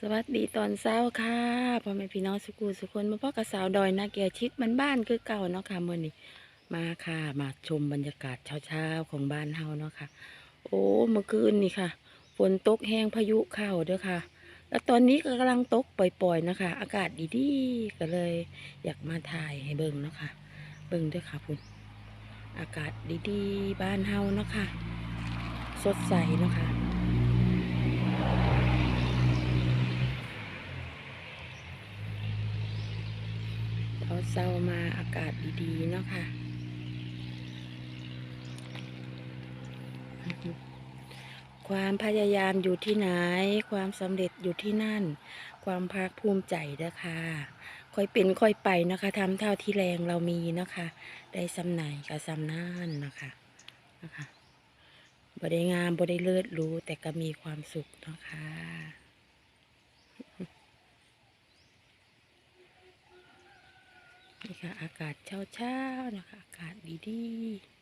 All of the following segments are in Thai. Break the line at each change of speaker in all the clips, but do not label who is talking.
สวัสดีตอนเช้าค่ะพ่อแม่พี่น้องสุกูสุคนมาพ่อกับสาวดอยนาเกียชิดบ้านบ้านคือเก่าเนาะค่ะเมื่อนี้มาค่ะมาชมบรรยากาศเช้าๆของบ้านเฮาเนาะค่ะ โอ้เมื่อคืนนี่ค่ะ ฝนตกแห้งพายุเข้าเด้อค่ะ แล้วตอนนี้ก็กำลังตกปล่อยๆนะคะ อากาศดีๆก็เลย อยากมาถ่ายให้เบิ่งเนาะค่ะ เบิ่งเด้วยค่ะคุณอากาศดีๆ บ้านเฮาเนาะค่ะ สดใสเนาะค่ะ พอเช้ามาอากาศดีๆเนาะค่ะ ความพยายามอยู่ที่ไหน ความสำเร็จอยู่ที่นั่น ความภาคภูมิใจเด้อค่ะค่อยเป็นค่อยไปนะคะทำเท่าที่แรงเรามีนะคะ ได้สำไหนกับสำนั่นนะคะนะคะบ่ได้งามบ่ได้เลิศรู้แต่ก็มีความสุขนะคะ นี่ค่ะ อากาศเช้าๆนะคะ อากาศดี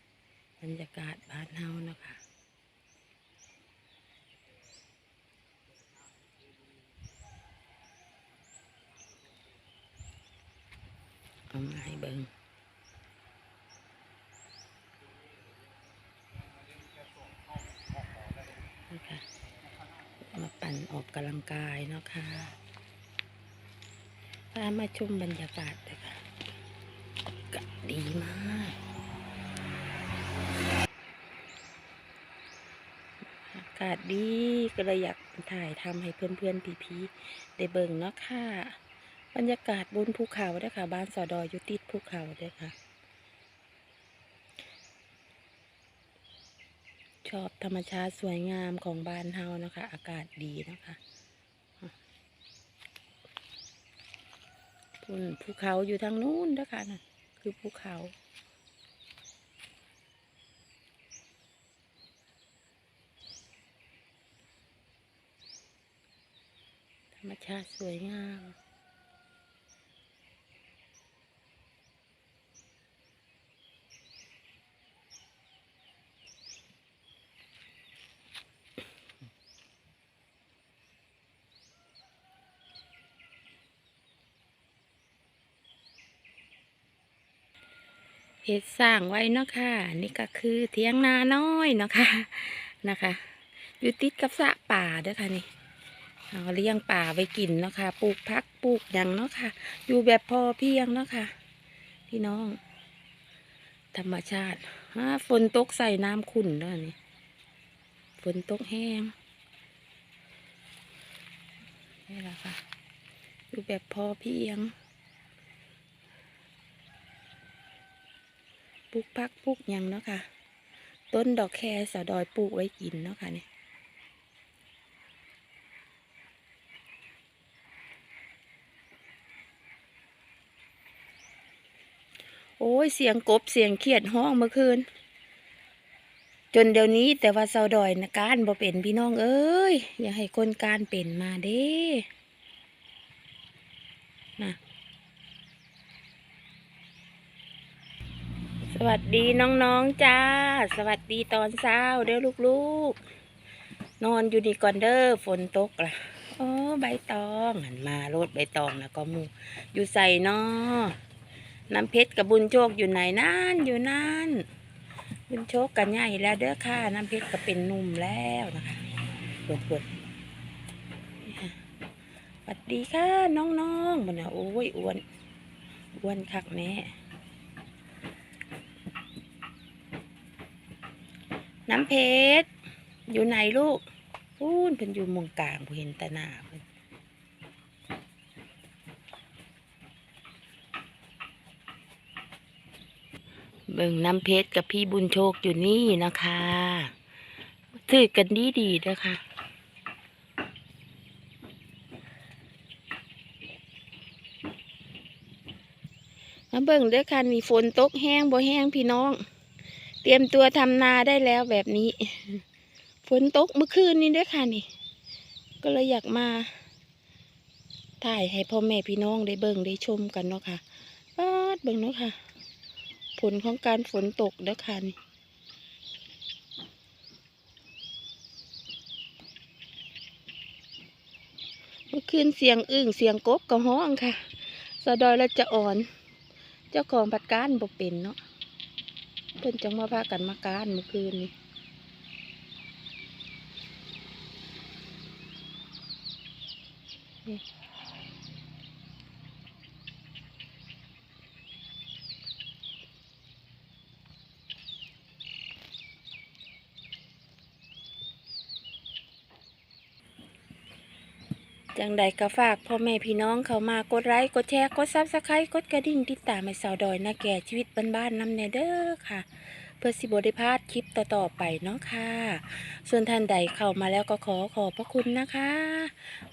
ๆบรรยากาศบ้านเฮานะคะเอามาให้เบิงนี่ค่ะมาปั่นออกกำลังกายเนาะค่ะพามาชมบรรยากาศเลยค่ะ ดีมาก อากาศดีก็เลยอยากถ่ายทำให้เพื่อนๆพี่ๆได้เบิ่งเนาะค่ะ บรรยากาศบนภูเขาด้อค่ะ บ้านสอดอยอยู่ติดภูเขาด้อค่ะ ชอบธรรมชาติสวยงามของบ้านเฮานะคะ อากาศดีนะคะพุ่นภูเขาอยู่ทางนู้นด้อค่ะนะ คือภูเขา ธรรมชาติสวยงาม เฮ็ดสร้างไว้เนาะค่ะ นี่ก็คือเทียงนาน้อยเนาะค่ะนะคะ อยู่ติดกับสระป่าด้อค่ะนี่เอาเลี้ยงป่าไว้กินเนาะค่ะปลูกพักปลูกหยังเนาะค่ะ อยู่แบบพอเพียงเนาะค่ะพี่น้อง ธรรมชาติฝนตกใส่น้ำขุ่นแล้วนี่ฝนตกแห้งนี่แหละค่ะ อยู่แบบพอเพียง ปลูกพักปลูกยังเนาะค่ะ ต้นดอกแคสะดอยปลูกไว้กินเนาะค่ะนี่โอ้ยเสียงกบเสียงเขียดห้องเมื่อคืน จนเดี๋ยวนี้แต่ว่าเสาดอยนะการบ่เป็นพี่น้องเอ้ย อย่าให้คนการเป็นมาเด้นะ ส วัสดีน้องๆจ้า สวัสดีตอนเช้าเด้อลูกๆ นอนอยู่นี่ก่อนเด้อฝนตกล่ะโอ้ใบตองหันมารถใบตองนะก็มูอยู่ใส่นอน้ำเพชรกับบุญโชคอยู่ไหนนั่นอยู่นั่น บุญโชคกันใหญ่แล้วเด้อค่ะน้ำเพชรก็เป็นนุ่มแล้วนะคะปวดปวดสวัสดีค่ะน้องๆมันนะโอ้ยอ้วนอ้วนคักแน่ น้ำเพชร อยู่ไหนลูกพูนเพิ่นอยู่มองกลางเห็นแตาหน้าเพิ่นเบิ่งน้ำเพชรกับพี่บุญโชคอยู่นี่นะคะถือกันดีดีๆเด้อค่ะ มาเบิ่งเด้อค่ะนี่ฝนตกแห้งบ่แห้งพี่น้อง เตรียมตัวทำนาได้แล้วแบบนี้ ฝนตกเมื่อคืนนี้ด้วยค่ะนี่ ก็เลยอยากมาถ่ายให้พ่อแม่พี่น้องได้เบิ่งได้ชมกันเนาะค่ะปาดเบิ่งเนาะค่ะ ผลของการฝนตกเด้อค่ะนี่มื่อคืนเสียงอึ่งเสียงกบก็ห้องค่ะ สะดอยและจะอ่อน เจ้าของผัดการบ่เป็นเนาะ เพิ่นจังมาพากันมาการเมื่อคืนนี้นี่ จังใดก็ฝากพ่อแม่พี่น้องเขามากดไลค์กดแชร์กดซับสไครต์กดกระดิ่งติดตามให้สาวดอยนาแก่ชีวิตบ้านๆนำแนเด้อค่ะ พื่อสิบได้พลาดคลิปต่อๆไปเนาะค่ะ ส่วนท่านใดเข้ามาแล้วก็ขอขอบพระคุณนะคะ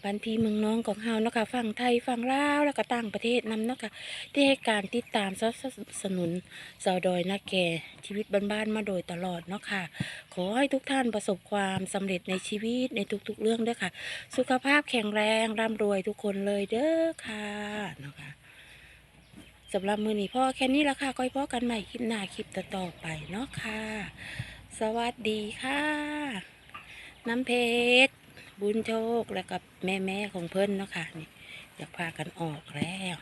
บันพีเมืองน้องของเฮาเนาะค่ะฝั่งไทยฝั่งลาวแล้วก็ต่างประเทศนำเนาะค่ะที่ให้การติดตามสนับสนุนสาวดอยนาแก่ชีวิตบ้านๆมาโดยตลอดเนาะค่ะ ขอให้ทุกท่านประสบความสำเร็จในชีวิตในทุกๆเรื่องเด้อค่ะ สุขภาพแข็งแรงร่ำรวยทุกคนเลยเด้อค่ะเนาะค่ะ สำหรับมือนี้พ่อแค่นี้ละค่ะก้อยพ่อกันใหม่คลิปหน้าคลิปต่อๆไปเนาะค่ะ สวัสดีค่ะ น้ำเพชรบุญโชคแล้วกับแม่แม่ของเพิ่อนเนาะค่ะนี่อยากพากันออกแล้ว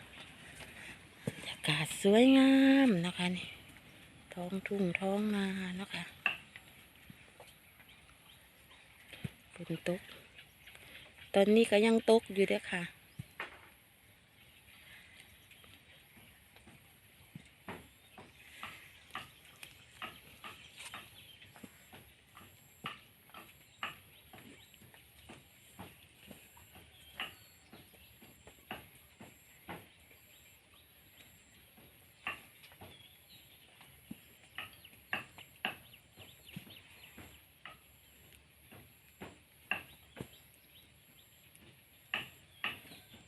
บรรยากาศสวยงามเนาะคะนี่ท้องทุ่งท้องนาเนาะค่ะฝนตก ตอนนี้ก็ยังตกอยู่เด้อค่ะ